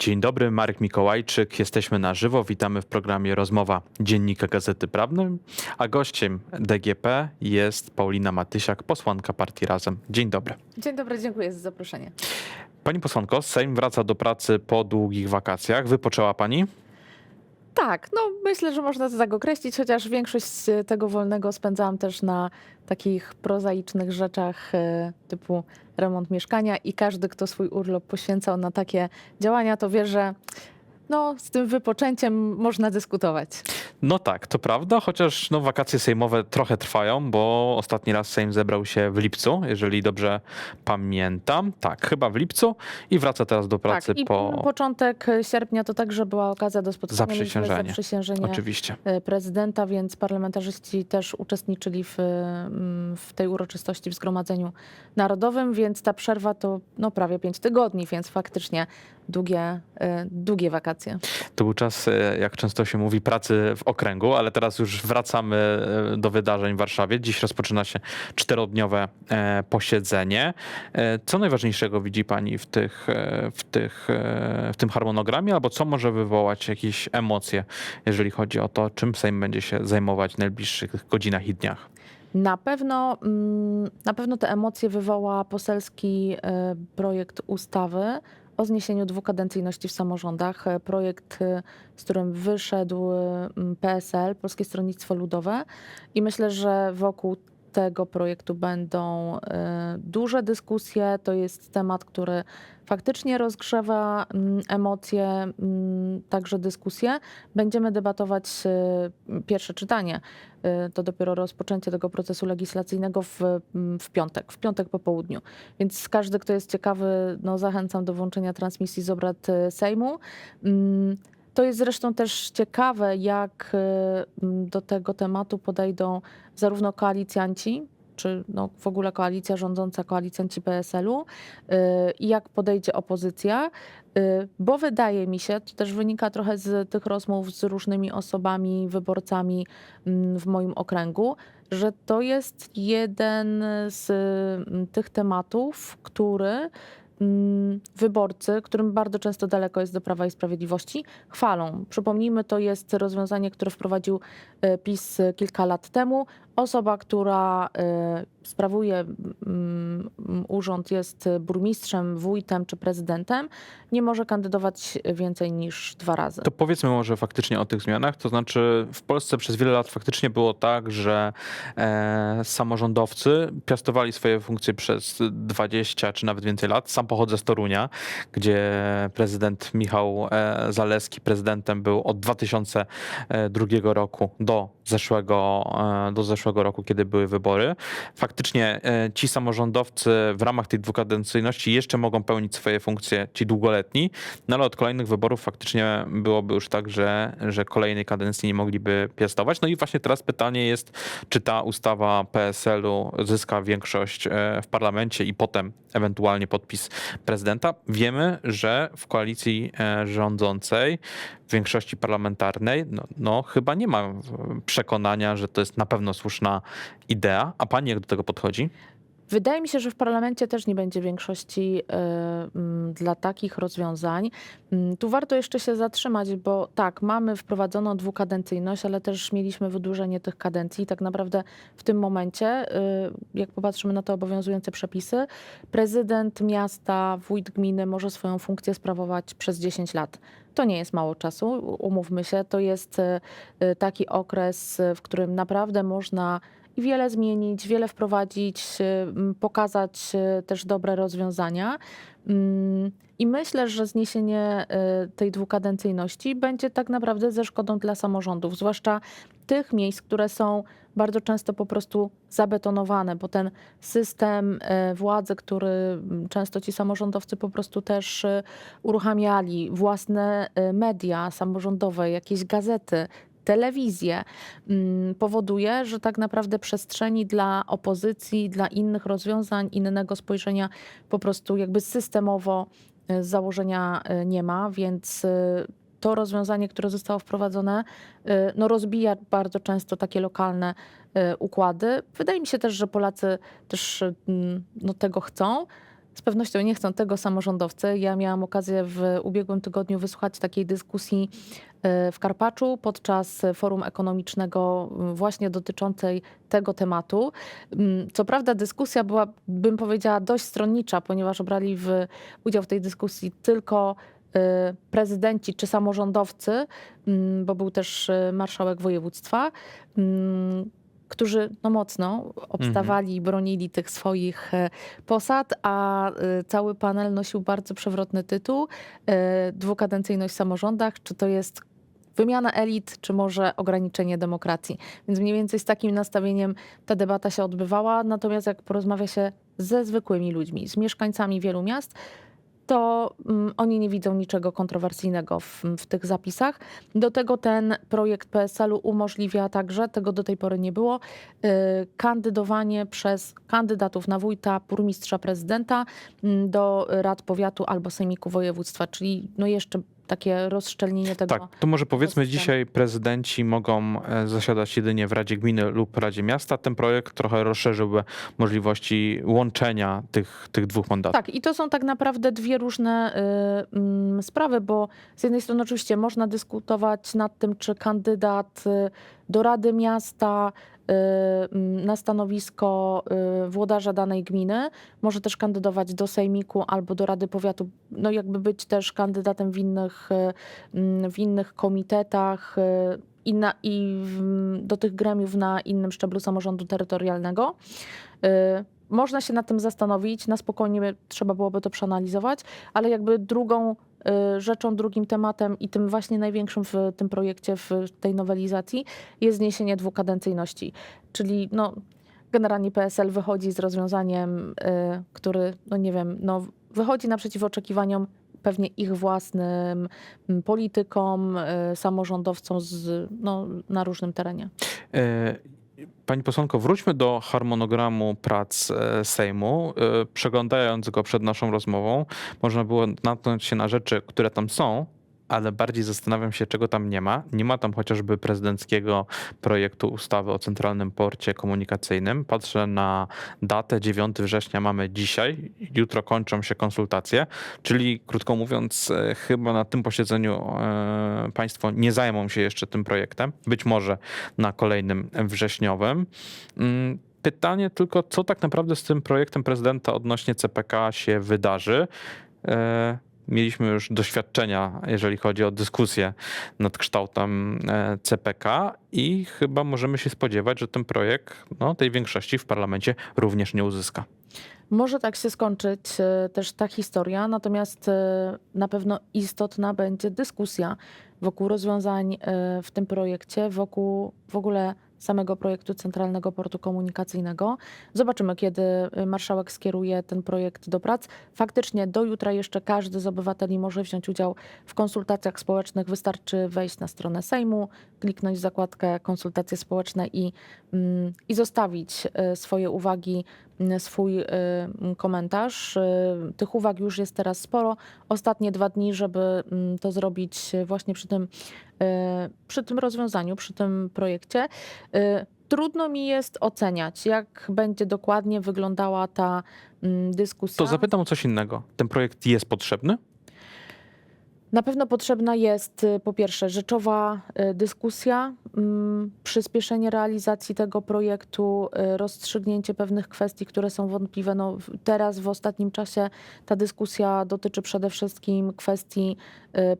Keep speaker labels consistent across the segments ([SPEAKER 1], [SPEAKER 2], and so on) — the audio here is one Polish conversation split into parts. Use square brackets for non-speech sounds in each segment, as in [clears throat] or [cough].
[SPEAKER 1] Dzień dobry, Marek Mikołajczyk. Jesteśmy na żywo. Witamy w programie Rozmowa Dziennika Gazety Prawnej, a gościem DGP jest Paulina Matysiak, posłanka partii Razem. Dzień dobry.
[SPEAKER 2] Dzień dobry, dziękuję za zaproszenie.
[SPEAKER 1] Pani posłanko, Sejm wraca do pracy po długich wakacjach. Wypoczęła pani?
[SPEAKER 2] Tak, no myślę, że można to tak określić, chociaż większość tego wolnego spędzałam też na takich prozaicznych rzeczach e, typu remont mieszkania i każdy, kto swój urlop poświęcał na takie działania, to wie, że no, z tym wypoczęciem można dyskutować.
[SPEAKER 1] No tak, to prawda, chociaż no, wakacje sejmowe trochę trwają, bo ostatni raz Sejm zebrał się w lipcu, jeżeli dobrze pamiętam. Tak, chyba w lipcu i wraca teraz do pracy
[SPEAKER 2] tak, i
[SPEAKER 1] po...
[SPEAKER 2] początek sierpnia to także była okazja do spotkania.
[SPEAKER 1] Zaprzysiężenie.
[SPEAKER 2] zaprzysiężenie
[SPEAKER 1] Oczywiście.
[SPEAKER 2] e, prezydenta, więc parlamentarzyści też uczestniczyli w, mm, w tej uroczystości w Zgromadzeniu Narodowym, więc ta przerwa to no, prawie pięć tygodni, więc faktycznie długie, e, długie wakacje.
[SPEAKER 1] To był czas, e, jak często się mówi, pracy w okręgu, ale teraz już wracamy e, do wydarzeń w Warszawie. Dziś rozpoczyna się czterodniowe posiedzenie. Co najważniejszego widzi Pani w, tych, w, tych, w tym harmonogramie, albo co może wywołać jakieś emocje, jeżeli chodzi o to, czym Sejm będzie się zajmować w najbliższych godzinach i dniach?
[SPEAKER 2] Na pewno, mm, na pewno te emocje wywoła poselski projekt ustawy o zniesieniu dwukadencyjności w samorządach. E, Projekt, e, z którym wyszedł e, PSL, Polskie Stronnictwo Ludowe. I myślę, że wokół tego projektu będą e, duże dyskusje. To jest temat, który faktycznie rozgrzewa mm, emocje, mm, także dyskusje. Będziemy debatować e, pierwsze czytanie y, to dopiero rozpoczęcie tego procesu legislacyjnego w, mm, w piątek, w piątek po południu. Więc każdy, kto jest ciekawy, no zachęcam do włączenia transmisji z obrad y, Sejmu. To jest zresztą też ciekawe, jak y, do tego tematu podejdą zarówno koalicjanci, czy no w ogóle koalicja rządząca, koalicjanci PSL-u, y, i jak podejdzie opozycja, y, bo wydaje mi się, to też wynika trochę z tych rozmów z różnymi osobami, wyborcami mm, w moim okręgu, że to jest jeden z tych tematów, który wyborcy, którym bardzo często daleko jest do Prawa i Sprawiedliwości, chwalą. Przypomnijmy, to jest rozwiązanie, które wprowadził e, PiS kilka lat temu. Osoba, która e, sprawuje urząd, jest burmistrzem, wójtem czy prezydentem, nie może kandydować więcej niż dwa razy.
[SPEAKER 1] To powiedzmy może faktycznie o tych zmianach. To znaczy, w Polsce przez wiele lat faktycznie było tak, że e, samorządowcy piastowali swoje funkcje przez 20 czy nawet więcej lat. Sam pochodzę z Torunia, gdzie prezydent Michał e, Zaleski prezydentem był od 2002 roku do zeszłego, e, do zeszłego roku, kiedy były wybory. Faktycznie e, ci samorządowcy w ramach tej dwukadencyjności jeszcze mogą pełnić swoje funkcje, ci długoletni, no ale od kolejnych wyborów faktycznie byłoby już tak, że, że kolejnej kadencji nie mogliby piastować. No i właśnie teraz pytanie jest, czy ta ustawa PSL-u zyska większość e, w parlamencie i potem ewentualnie podpis prezydenta. Wiemy, że w koalicji e, rządzącej, większości parlamentarnej, no, no chyba nie ma e, przekonania, że to jest na pewno słuszna idea. A pani jak do tego podchodzi?
[SPEAKER 2] Wydaje mi się, że w parlamencie też nie będzie większości e, dla takich rozwiązań. Tu warto jeszcze się zatrzymać, bo tak, mamy wprowadzoną dwukadencyjność, ale też mieliśmy wydłużenie tych kadencji. Tak naprawdę w tym momencie, e, jak popatrzymy na te obowiązujące przepisy, prezydent miasta, wójt gminy może swoją funkcję sprawować przez 10 lat. To nie jest mało czasu, umówmy się. To jest e, taki okres, w którym naprawdę można i wiele zmienić, wiele wprowadzić, y, pokazać y, też dobre rozwiązania. Mm, I myślę, że zniesienie y, tej dwukadencyjności będzie tak naprawdę ze szkodą dla samorządów, zwłaszcza tych miejsc, które są bardzo często po prostu zabetonowane, bo ten system władzy, który często ci samorządowcy po prostu też uruchamiali, własne media samorządowe, jakieś gazety, telewizję, mm, powoduje, że tak naprawdę przestrzeni dla opozycji, dla innych rozwiązań, innego spojrzenia po prostu jakby systemowo y, z założenia y, nie ma, więc y, to rozwiązanie, które zostało wprowadzone, y, no rozbija bardzo często takie lokalne y, układy. Wydaje mi się też, że Polacy też y, mm, no, tego chcą. z pewnością nie chcą tego samorządowcy. Ja miałam okazję w ubiegłym tygodniu wysłuchać takiej dyskusji w Karpaczu podczas forum ekonomicznego m, właśnie dotyczącej tego tematu. Mm, Co prawda dyskusja była, bym powiedziała, dość stronnicza, ponieważ brali w, udział w tej dyskusji tylko e, prezydenci czy samorządowcy, mm, bo był też e, marszałek województwa, mm, którzy no mocno obstawali i bronili tych swoich e, posad, a e, cały panel nosił bardzo przewrotny tytuł e, Dwukadencyjność w samorządach. Czy to jest wymiana elit, czy może ograniczenie demokracji? Więc mniej więcej z takim nastawieniem ta debata się odbywała. Natomiast jak porozmawia się ze zwykłymi ludźmi, z mieszkańcami wielu miast, to mm, oni nie widzą niczego kontrowersyjnego w, w tych zapisach. Do tego ten projekt PSL-u umożliwia także, tego do tej pory nie było, y, kandydowanie przez kandydatów na wójta, burmistrza, prezydenta mm, do rad powiatu albo sejmiku województwa, czyli no jeszcze takie rozszczelnienie tego.
[SPEAKER 1] Tak, to może powiedzmy
[SPEAKER 2] systemu.
[SPEAKER 1] dzisiaj prezydenci mogą e, zasiadać jedynie w Radzie Gminy lub Radzie Miasta. Ten projekt trochę rozszerzyłby możliwości łączenia tych, tych dwóch mandatów.
[SPEAKER 2] Tak, i to są tak naprawdę dwie różne y, mm, sprawy, bo z jednej strony oczywiście można dyskutować nad tym, czy kandydat y, do Rady Miasta na stanowisko y, włodarza danej gminy. Może też kandydować do Sejmiku albo do Rady Powiatu, no jakby być też kandydatem w innych, y, mm, w innych komitetach y, i, na, i w, do tych gremiów na innym szczeblu samorządu terytorialnego. Y, Można się nad tym zastanowić, na spokojnie trzeba byłoby to przeanalizować, ale jakby drugą y, rzeczą, drugim tematem i tym właśnie największym w tym projekcie, w tej nowelizacji jest zniesienie dwukadencyjności. Czyli no, generalnie PSL wychodzi z rozwiązaniem, y, który, no nie wiem, no, wychodzi naprzeciw oczekiwaniom pewnie ich własnym politykom, y, samorządowcom z, no, na różnym terenie.
[SPEAKER 1] Pani posłanko, wróćmy do harmonogramu prac e, Sejmu. E, Przeglądając go przed naszą rozmową, można było natknąć się na rzeczy, które tam są, ale bardziej zastanawiam się, czego tam nie ma. Nie ma tam chociażby prezydenckiego projektu ustawy o Centralnym Porcie Komunikacyjnym. Patrzę na datę 9 września mamy dzisiaj, jutro kończą się konsultacje, czyli krótko mówiąc, e, chyba na tym posiedzeniu e, Państwo nie zajmą się jeszcze tym projektem. Być może na kolejnym wrześniowym. Mm, Pytanie tylko, co tak naprawdę z tym projektem prezydenta odnośnie CPK się wydarzy? Mieliśmy już doświadczenia, jeżeli chodzi o dyskusję nad kształtem e, CPK i chyba możemy się spodziewać, że ten projekt no, tej większości w parlamencie również nie uzyska.
[SPEAKER 2] Może tak się skończyć e, też ta historia, natomiast e, na pewno istotna będzie dyskusja wokół rozwiązań w tym projekcie, wokół w ogóle samego projektu Centralnego Portu Komunikacyjnego. Zobaczymy, kiedy e, marszałek skieruje ten projekt do prac. Faktycznie do jutra jeszcze każdy z obywateli może wziąć udział w konsultacjach społecznych. Wystarczy wejść na stronę Sejmu, kliknąć zakładkę konsultacje społeczne i, mm, i zostawić e, swoje uwagi swój y, komentarz. Y, Tych uwag już jest teraz sporo. Ostatnie dwa dni, żeby mm, to zrobić właśnie przy tym, y, przy tym rozwiązaniu, przy tym projekcie. Trudno mi jest oceniać, jak będzie dokładnie wyglądała ta mm, dyskusja.
[SPEAKER 1] To zapytam o coś innego. Ten projekt jest potrzebny?
[SPEAKER 2] Na pewno potrzebna jest y, po pierwsze rzeczowa y, dyskusja, mm, przyspieszenie realizacji tego projektu, y, rozstrzygnięcie pewnych kwestii, które są wątpliwe. No, teraz w ostatnim czasie ta dyskusja dotyczy przede wszystkim kwestii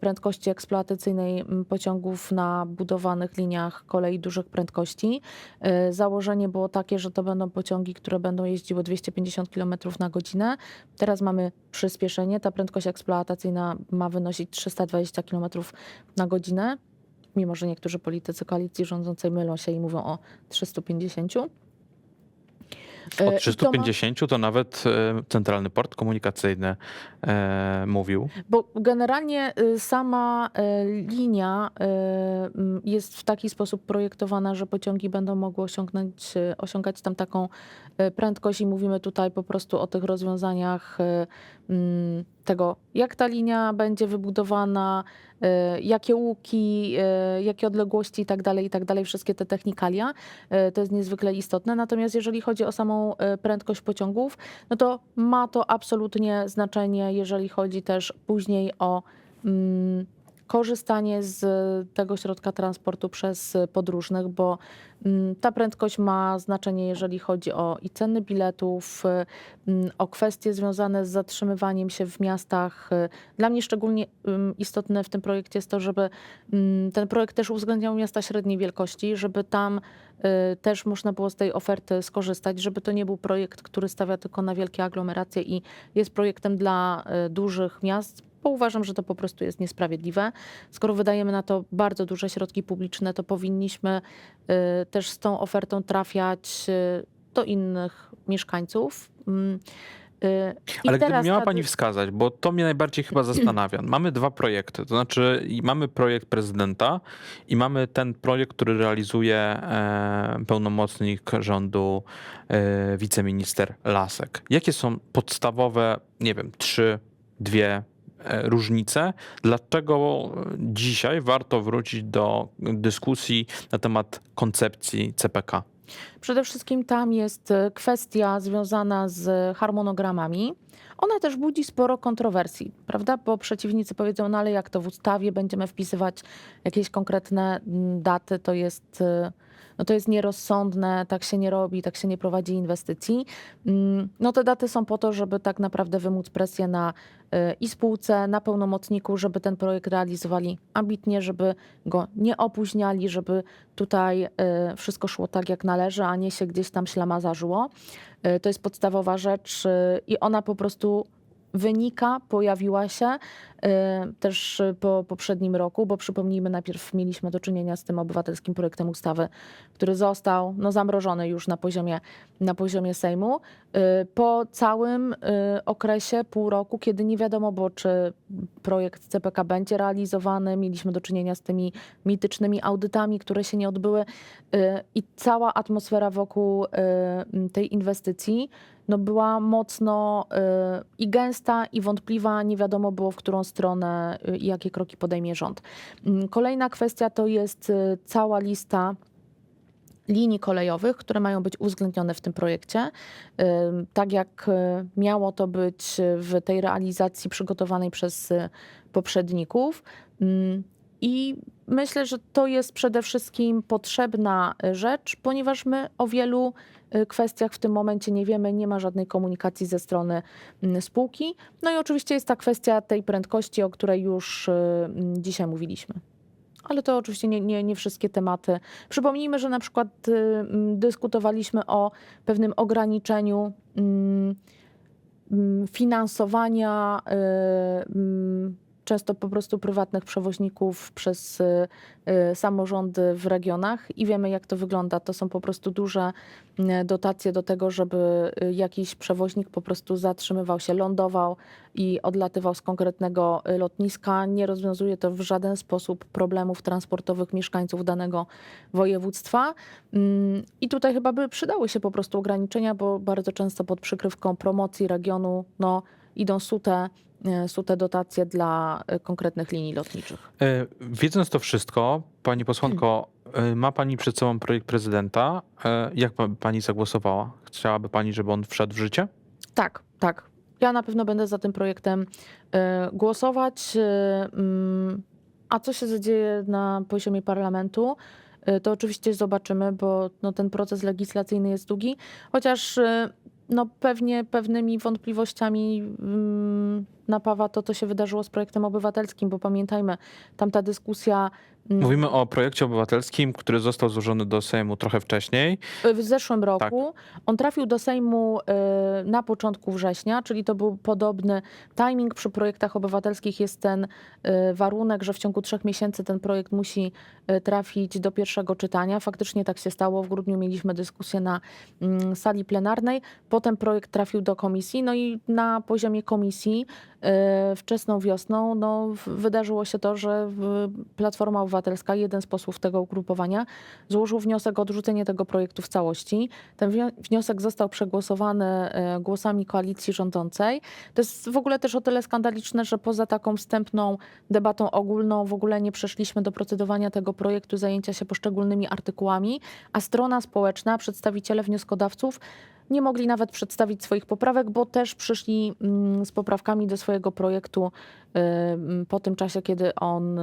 [SPEAKER 2] prędkości eksploatacyjnej pociągów na budowanych liniach kolei dużych prędkości. Założenie było takie, że to będą pociągi, które będą jeździły 250 km na godzinę. Teraz mamy przyspieszenie. Ta prędkość eksploatacyjna ma wynosić 320 km na godzinę, mimo że niektórzy politycy koalicji rządzącej mylą się i mówią o 350.
[SPEAKER 1] O
[SPEAKER 2] E, i to ma-
[SPEAKER 1] 350 to nawet e, Centralny Port Komunikacyjny e, mówił.
[SPEAKER 2] Bo generalnie y, sama linia jest w taki sposób projektowana, że pociągi będą mogły osiągnąć, osiągać tam taką prędkość i mówimy tutaj po prostu o tych rozwiązaniach tego, jak ta linia będzie wybudowana, y, jakie łuki, y, jakie odległości i tak tak dalej, wszystkie te technikalia. y, To jest niezwykle istotne. Natomiast jeżeli chodzi o samą prędkość pociągów, no to ma to absolutnie znaczenie, jeżeli chodzi też później o mm, korzystanie z tego środka transportu przez podróżnych, bo mm, ta prędkość ma znaczenie, jeżeli chodzi o i ceny biletów, y, mm, o kwestie związane z zatrzymywaniem się w miastach. Dla mnie szczególnie ym, istotne w tym projekcie jest to, żeby mm, ten projekt też uwzględniał miasta średniej wielkości, żeby tam też można było z tej oferty skorzystać, żeby to nie był projekt, który stawia tylko na wielkie aglomeracje i jest projektem dla dużych miast, bo uważam, że to po prostu jest niesprawiedliwe. Skoro wydajemy na to bardzo duże środki publiczne, to powinniśmy y, też z tą ofertą trafiać y, do innych mieszkańców. Mm, y, i
[SPEAKER 1] Ale gdyby miała
[SPEAKER 2] ta
[SPEAKER 1] pani wskazać, bo to mnie najbardziej chyba [clears throat] zastanawia. Mamy dwa projekty, to znaczy mamy projekt prezydenta i mamy ten projekt, który realizuje e, pełnomocnik rządu e, wiceminister Lasek. Jakie są podstawowe, nie wiem, trzy, dwie różnice? Dlaczego dzisiaj warto wrócić do dyskusji na temat koncepcji CPK?
[SPEAKER 2] Przede wszystkim tam jest e, kwestia związana z harmonogramami. Ona też budzi sporo kontrowersji, prawda? Bo przeciwnicy powiedzą, no ale jak to w ustawie będziemy wpisywać jakieś konkretne mm, daty, to jest, e, no to jest nierozsądne, tak się nie robi, tak się nie prowadzi inwestycji. Mm, No te daty są po to, żeby tak naprawdę wymóc presję na e, i spółce, na pełnomocniku, żeby ten projekt realizowali ambitnie, żeby go nie opóźniali, żeby tutaj e, wszystko szło tak jak należy, a nie się gdzieś tam ślamazarzyło. E, To jest podstawowa rzecz i ona po prostu wynika, pojawiła się e, też po poprzednim roku, bo przypomnijmy, najpierw mieliśmy do czynienia z tym obywatelskim projektem ustawy, który został no, zamrożony już na poziomie, na poziomie Sejmu. E, Po całym e, okresie, pół roku, kiedy nie wiadomo było, czy projekt CPK będzie realizowany, mieliśmy do czynienia z tymi mitycznymi audytami, które się nie odbyły y, i cała atmosfera wokół y, tej inwestycji no była mocno y, i gęsta, i wątpliwa. Nie wiadomo było, w którą stronę y, i jakie kroki podejmie rząd. Mm, Kolejna kwestia to jest y, cała lista linii kolejowych, które mają być uwzględnione w tym projekcie. Tak jak miało to być w tej realizacji przygotowanej przez poprzedników. Ym, I myślę, że to jest przede wszystkim potrzebna rzecz, ponieważ my o wielu kwestiach w tym momencie nie wiemy, nie ma żadnej komunikacji ze strony mm, spółki. No i oczywiście jest ta kwestia tej prędkości, o której już y, mm, dzisiaj mówiliśmy. Ale to oczywiście nie, nie, nie wszystkie tematy. Przypomnijmy, że na przykład y, mm, dyskutowaliśmy o pewnym ograniczeniu finansowania y, często po prostu prywatnych przewoźników przez y, y, samorządy w regionach i wiemy jak to wygląda. To są po prostu duże y, dotacje do tego, żeby jakiś przewoźnik po prostu zatrzymywał się, lądował i odlatywał z konkretnego lotniska. Nie rozwiązuje to w żaden sposób problemów transportowych mieszkańców danego województwa. Mm, I tutaj chyba by przydały się po prostu ograniczenia, bo bardzo często pod przykrywką promocji regionu no, idą sute, y, sute dotacje dla y, konkretnych linii lotniczych.
[SPEAKER 1] E, Wiedząc to wszystko, pani posłanko, e, ma pani przed sobą projekt prezydenta. E, Jak pa- pani zagłosowała? Chciałaby pani, żeby on wszedł w życie?
[SPEAKER 2] Tak, tak. Ja na pewno będę za tym projektem głosować. mm, A co się zadzieje na poziomie parlamentu, to oczywiście zobaczymy, bo no, ten proces legislacyjny jest długi, chociaż no, pewnie pewnymi wątpliwościami mm, napawa to, co się wydarzyło z projektem obywatelskim, bo pamiętajmy, tam ta dyskusja
[SPEAKER 1] Mówimy o projekcie obywatelskim, który został złożony do Sejmu trochę wcześniej.
[SPEAKER 2] w zeszłym roku. On trafił do Sejmu y, na początku września, czyli to był podobny timing. Przy projektach obywatelskich jest ten y, warunek, że w ciągu trzech miesięcy ten projekt musi y, trafić do pierwszego czytania. Faktycznie tak się stało. W grudniu mieliśmy dyskusję na mm, sali plenarnej. Potem projekt trafił do komisji. No i na poziomie komisji wczesną wiosną no, wydarzyło się to, że Platforma Obywatelska, jeden z posłów tego ugrupowania, złożył wniosek o odrzucenie tego projektu w całości. Ten wniosek został przegłosowany e, głosami koalicji rządzącej. To jest w ogóle też o tyle skandaliczne, że poza taką wstępną debatą ogólną w ogóle nie przeszliśmy do procedowania tego projektu, zajęcia się poszczególnymi artykułami, a strona społeczna, przedstawiciele wnioskodawców nie mogli nawet przedstawić swoich poprawek, bo też przyszli mm, z poprawkami do swojego projektu po tym czasie, kiedy on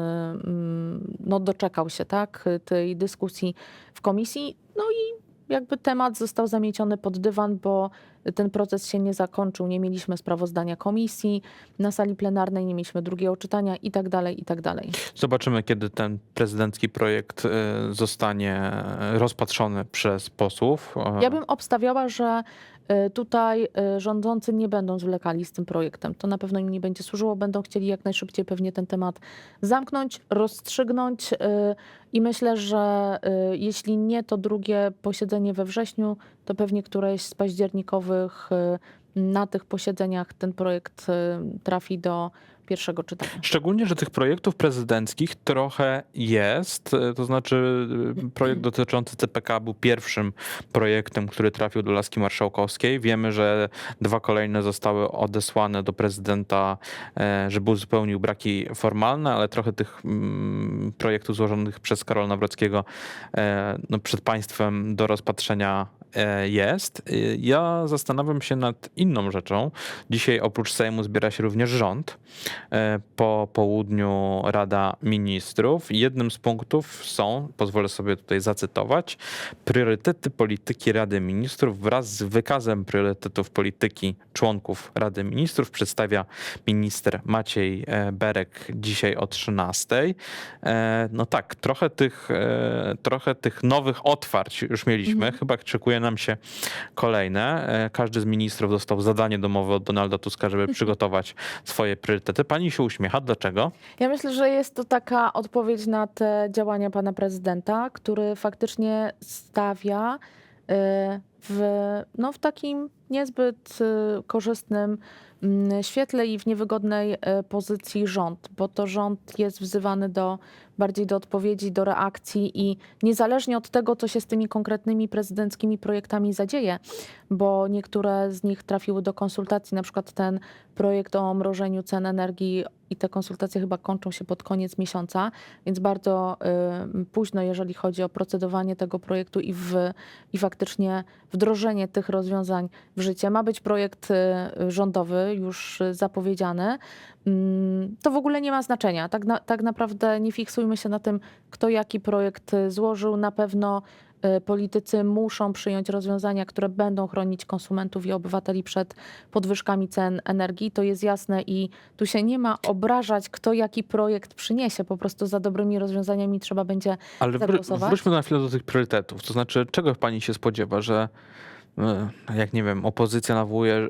[SPEAKER 2] no, doczekał się tak, tej dyskusji w komisji. No i jakby temat został zamieciony pod dywan, bo ten proces się nie zakończył. Nie mieliśmy sprawozdania komisji na sali plenarnej, nie mieliśmy drugiego czytania i tak dalej, i tak dalej.
[SPEAKER 1] Zobaczymy, kiedy ten prezydencki projekt e, zostanie rozpatrzony przez posłów.
[SPEAKER 2] Ja bym obstawiała, że y, tutaj y, rządzący nie będą zwlekali z tym projektem. To na pewno im nie będzie służyło. Będą chcieli jak najszybciej pewnie ten temat zamknąć, rozstrzygnąć y, i myślę, że jeśli nie to drugie posiedzenie we wrześniu, to pewnie któreś z październikowych na tych posiedzeniach ten projekt trafi do pierwszego czytania.
[SPEAKER 1] Szczególnie, że tych projektów prezydenckich trochę jest. e, To znaczy, e, projekt dotyczący CPK był pierwszym projektem, który trafił do laski marszałkowskiej. Wiemy, że dwa kolejne zostały odesłane do prezydenta, e, żeby uzupełnił braki formalne, ale trochę tych mm, projektów złożonych przez Karola Nawrockiego no, przed państwem do rozpatrzenia jest. Ja zastanawiam się nad inną rzeczą. Dzisiaj oprócz Sejmu zbiera się również rząd. E, Po południu Rada Ministrów. Jednym z punktów są, pozwolę sobie tutaj zacytować, priorytety polityki Rady Ministrów wraz z wykazem priorytetów polityki członków Rady Ministrów przedstawia minister Maciej e, Berek dzisiaj o 13. E, No tak, trochę tych, trochę tych nowych otwarć już mieliśmy. Chyba szykuje nam się kolejne. Każdy z ministrów dostał zadanie domowe od Donalda Tuska, żeby przygotować swoje priorytety. Pani się uśmiecha. Dlaczego?
[SPEAKER 2] Ja myślę, że jest to taka odpowiedź na te działania pana prezydenta, który faktycznie stawia y, w, no, w takim niezbyt y, korzystnym mm, świetle i w niewygodnej y, pozycji rząd, bo to rząd jest wzywany do bardziej do odpowiedzi, do reakcji i niezależnie od tego, co się z tymi konkretnymi prezydenckimi projektami zadzieje, bo niektóre z nich trafiły do konsultacji, na przykład ten projekt o mrożeniu cen energii i te konsultacje chyba kończą się pod koniec miesiąca, więc bardzo y, późno, jeżeli chodzi o procedowanie tego projektu i, w, i faktycznie wdrożenie tych rozwiązań w życie. Ma być projekt y, rządowy, już zapowiedziany. Mm, To w ogóle nie ma znaczenia. Tak, na, tak naprawdę nie fiksujmy się na tym, kto jaki projekt y, złożył. Na pewno y, politycy muszą przyjąć rozwiązania, które będą chronić konsumentów i obywateli przed podwyżkami cen energii. To jest jasne i tu się nie ma obrażać, kto jaki projekt przyniesie. Po prostu za dobrymi rozwiązaniami trzeba będzie
[SPEAKER 1] Ale
[SPEAKER 2] Zagłosować?
[SPEAKER 1] wróćmy na chwilę do tych priorytetów. To znaczy, czego pani się spodziewa, że jak nie wiem, opozycja nawołuje, e,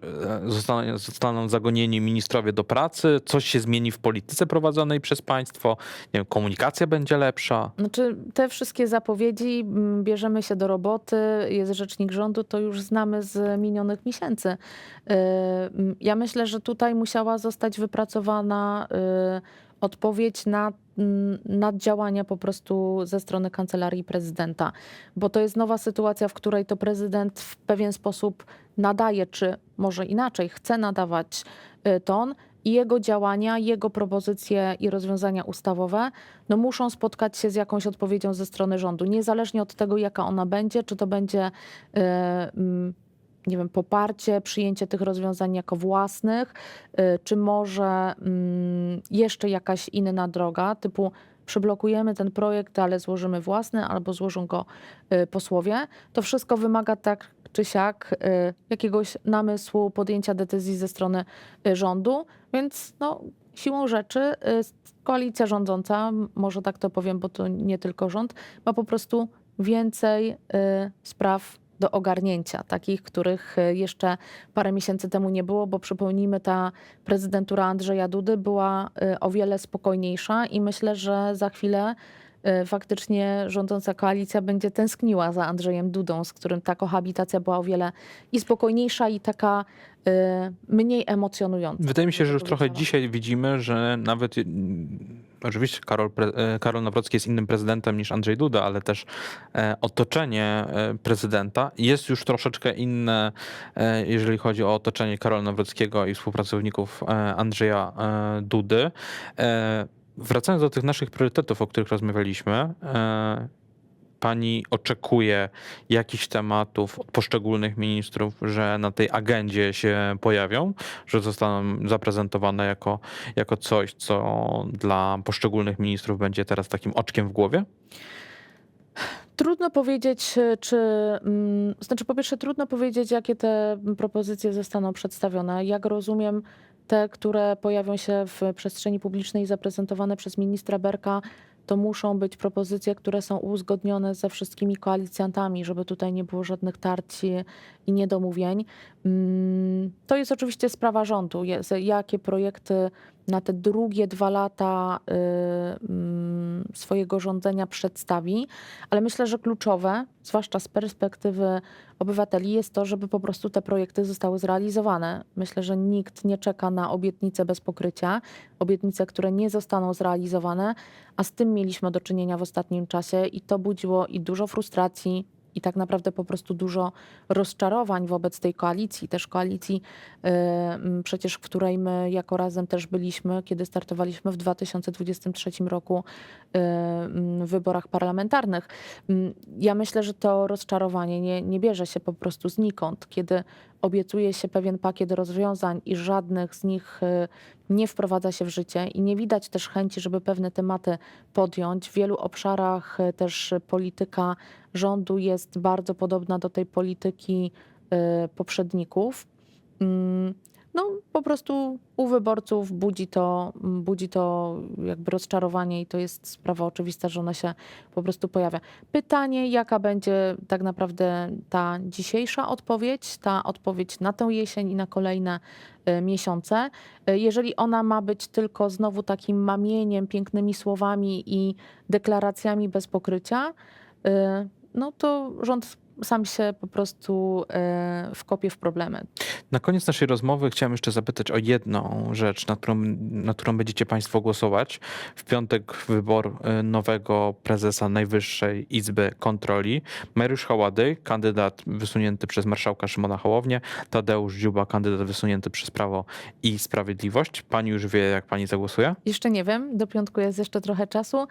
[SPEAKER 1] zostaną, zostaną zagonieni ministrowie do pracy, coś się zmieni w polityce prowadzonej przez państwo, nie wiem, komunikacja będzie lepsza.
[SPEAKER 2] Znaczy, te wszystkie zapowiedzi, mm, bierzemy się do roboty, jest rzecznik rządu, to już znamy z minionych miesięcy. Mm, Ja myślę, że tutaj musiała zostać wypracowana odpowiedź na, mm, na działania po prostu ze strony kancelarii prezydenta, bo to jest nowa sytuacja, w której to prezydent w pewien sposób nadaje, czy może inaczej, chce nadawać y, ton i jego działania, jego propozycje i rozwiązania ustawowe no muszą spotkać się z jakąś odpowiedzią ze strony rządu, niezależnie od tego, jaka ona będzie, czy to będzie, mm, nie wiem, poparcie, przyjęcie tych rozwiązań jako własnych, e, czy może mm, jeszcze jakaś inna droga, typu przyblokujemy ten projekt, ale złożymy własny, albo złożą go e, posłowie. To wszystko wymaga tak czy siak e, jakiegoś namysłu, podjęcia decyzji ze strony rządu, więc no, siłą rzeczy y, koalicja rządząca, może tak to powiem, bo to nie tylko rząd, ma po prostu więcej y, spraw do ogarnięcia, takich, których y, jeszcze parę miesięcy temu nie było, bo przypomnijmy, ta prezydentura Andrzeja Dudy była y, o wiele spokojniejsza i myślę, że za chwilę y, faktycznie rządząca koalicja będzie tęskniła za Andrzejem Dudą, z którym ta kohabitacja była o wiele i spokojniejsza, i taka mniej emocjonująca.
[SPEAKER 1] Wydaje mi się, że już trochę dzisiaj widzimy, że nawet mm, oczywiście Karol, e, Karol Nawrocki jest innym prezydentem niż Andrzej Duda, ale też e, otoczenie e, prezydenta jest już troszeczkę inne, jeżeli chodzi o otoczenie Karola Nawrockiego i współpracowników Andrzeja Dudy. Wracając do tych naszych priorytetów, o których rozmawialiśmy, Pani oczekuje jakichś tematów od poszczególnych ministrów, że na tej agendzie się pojawią, że zostaną zaprezentowane jako, jako coś, co dla poszczególnych ministrów będzie teraz takim oczkiem w głowie?
[SPEAKER 2] Trudno powiedzieć, czy. mm, Znaczy, po pierwsze, trudno powiedzieć, jakie te propozycje zostaną przedstawione. Jak rozumiem, te, które pojawią się w przestrzeni publicznej zaprezentowane przez ministra Berka, to muszą być propozycje, które są uzgodnione ze wszystkimi koalicjantami, żeby tutaj nie było żadnych tarć i- niedomówień. Mm, To jest oczywiście sprawa rządu, jakie projekty na te drugie dwa lata y, mm, swojego rządzenia przedstawi, ale myślę, że kluczowe, zwłaszcza z perspektywy obywateli, jest to, żeby po prostu te projekty zostały zrealizowane. Myślę, że nikt nie czeka na obietnice bez pokrycia, obietnice, które nie zostaną zrealizowane, a z tym mieliśmy do czynienia w ostatnim czasie i to budziło i dużo frustracji. I tak naprawdę po prostu dużo rozczarowań wobec tej koalicji, też koalicji, y, przecież w której my jako razem też byliśmy, kiedy startowaliśmy w 2023 roku y, w wyborach parlamentarnych. Ja myślę, że to rozczarowanie nie, nie bierze się po prostu znikąd, kiedy obiecuje się pewien pakiet rozwiązań i żadnych z nich y, nie wprowadza się w życie i nie widać też chęci, żeby pewne tematy podjąć. W wielu obszarach y, też polityka rządu jest bardzo podobna do tej polityki y, poprzedników. No, po prostu u wyborców budzi to, budzi to jakby rozczarowanie i to jest sprawa oczywista, że ona się po prostu pojawia. Pytanie, jaka będzie tak naprawdę ta dzisiejsza odpowiedź, ta odpowiedź na tę jesień i na kolejne y, miesiące. Y, Jeżeli ona ma być tylko znowu takim mamieniem, pięknymi słowami i deklaracjami bez pokrycia, y, no to rząd sam się po prostu y, wkopie w problemy.
[SPEAKER 1] Na koniec naszej rozmowy chciałem jeszcze zapytać o jedną rzecz, na którą, na którą będziecie Państwo głosować. W piątek wybór e, nowego prezesa Najwyższej Izby Kontroli. Mariusz Hałady, kandydat wysunięty przez marszałka Szymona Hołownię, Tadeusz Dziuba, kandydat wysunięty przez Prawo i Sprawiedliwość. Pani już wie, jak Pani zagłosuje?
[SPEAKER 2] Jeszcze nie wiem, do piątku jest jeszcze trochę czasu.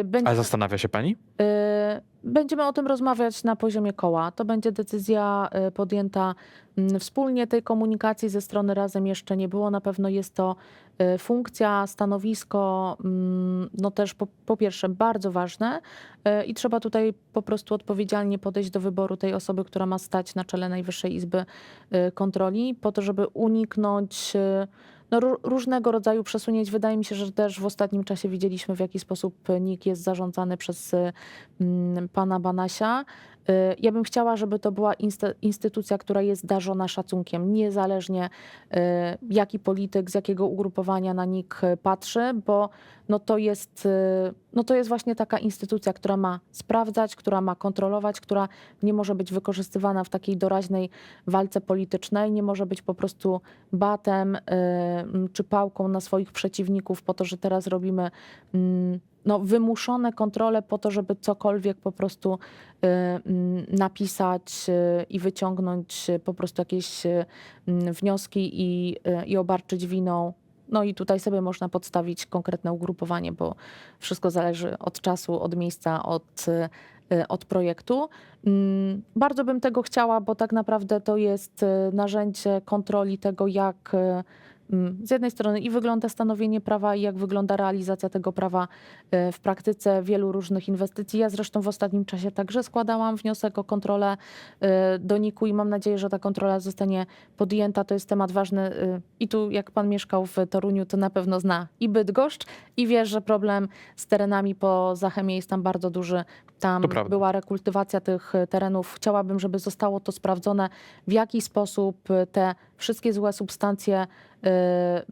[SPEAKER 2] Y, Będzie,
[SPEAKER 1] Ale zastanawia się Pani?
[SPEAKER 2] y, będziemy o tym rozmawiać na poziomie koła. To będzie decyzja y, podjęta mm, wspólnie. Tej komunikacji ze strony razem jeszcze nie było. Na pewno jest to y, funkcja, stanowisko, mm, no też po, po pierwsze bardzo ważne y, i trzeba tutaj po prostu odpowiedzialnie podejść do wyboru tej osoby, która ma stać na czele Najwyższej Izby Kontroli, po to, żeby uniknąć no, ró- różnego rodzaju przesunięć. Wydaje mi się, że też w ostatnim czasie widzieliśmy, w jaki sposób NIK jest zarządzany przez mm, pana Banasia. Y, Ja bym chciała, żeby to była instytucja, która jest darzona szacunkiem, niezależnie y, jaki polityk, z jakiego ugrupowania na NIK patrzy, bo no to, jest, y, no to jest właśnie taka instytucja, która ma sprawdzać, która ma kontrolować, która nie może być wykorzystywana w takiej doraźnej walce politycznej, nie może być po prostu batem czy pałką na swoich przeciwników po to, że teraz robimy mm, no, wymuszone kontrole po to, żeby cokolwiek po prostu y, mm, napisać y, i wyciągnąć y, po prostu jakieś mm, wnioski i, i obarczyć winą. No i tutaj sobie można podstawić konkretne ugrupowanie, bo wszystko zależy od czasu, od miejsca, od, od projektu. Mm, Bardzo bym tego chciała, bo tak naprawdę to jest narzędzie kontroli tego, jak z jednej strony i wygląda stanowienie prawa, i jak wygląda realizacja tego prawa y, w praktyce wielu różnych inwestycji. Ja zresztą w ostatnim czasie także składałam wniosek o kontrolę y, do NIK-u i mam nadzieję, że ta kontrola zostanie podjęta. To jest temat ważny y, i tu jak pan mieszkał w Toruniu, to na pewno zna i Bydgoszcz i wie, że problem z terenami po Zachemie jest tam bardzo duży. Tam była rekultywacja tych y, terenów. Chciałabym, żeby zostało to sprawdzone, w jaki sposób y, te wszystkie złe substancje y,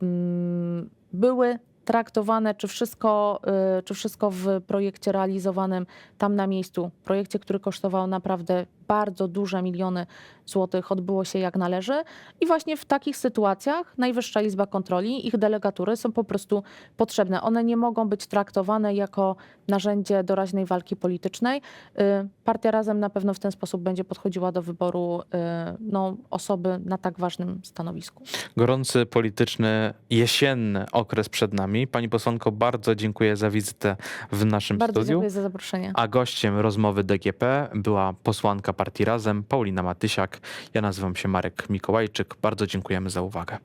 [SPEAKER 2] mm, były traktowane, czy wszystko, czy wszystko w projekcie realizowanym tam na miejscu, projekcie, który kosztował naprawdę bardzo duże miliony złotych, odbyło się jak należy. I właśnie w takich sytuacjach Najwyższa Izba Kontroli, ich delegatury są po prostu potrzebne. One nie mogą być traktowane jako narzędzie doraźnej walki politycznej. Y, Partia Razem na pewno w ten sposób będzie podchodziła do wyboru y, no, osoby na tak ważnym stanowisku.
[SPEAKER 1] Gorący, polityczny, jesienny okres przed nami. Pani posłanko, bardzo dziękuję za wizytę w naszym
[SPEAKER 2] Bardzo
[SPEAKER 1] studiu.
[SPEAKER 2] dziękuję za zaproszenie.
[SPEAKER 1] A gościem rozmowy DGP była posłanka Partii Razem, Paulina Matysiak. Ja nazywam się Marek Mikołajczyk. Bardzo dziękujemy za uwagę.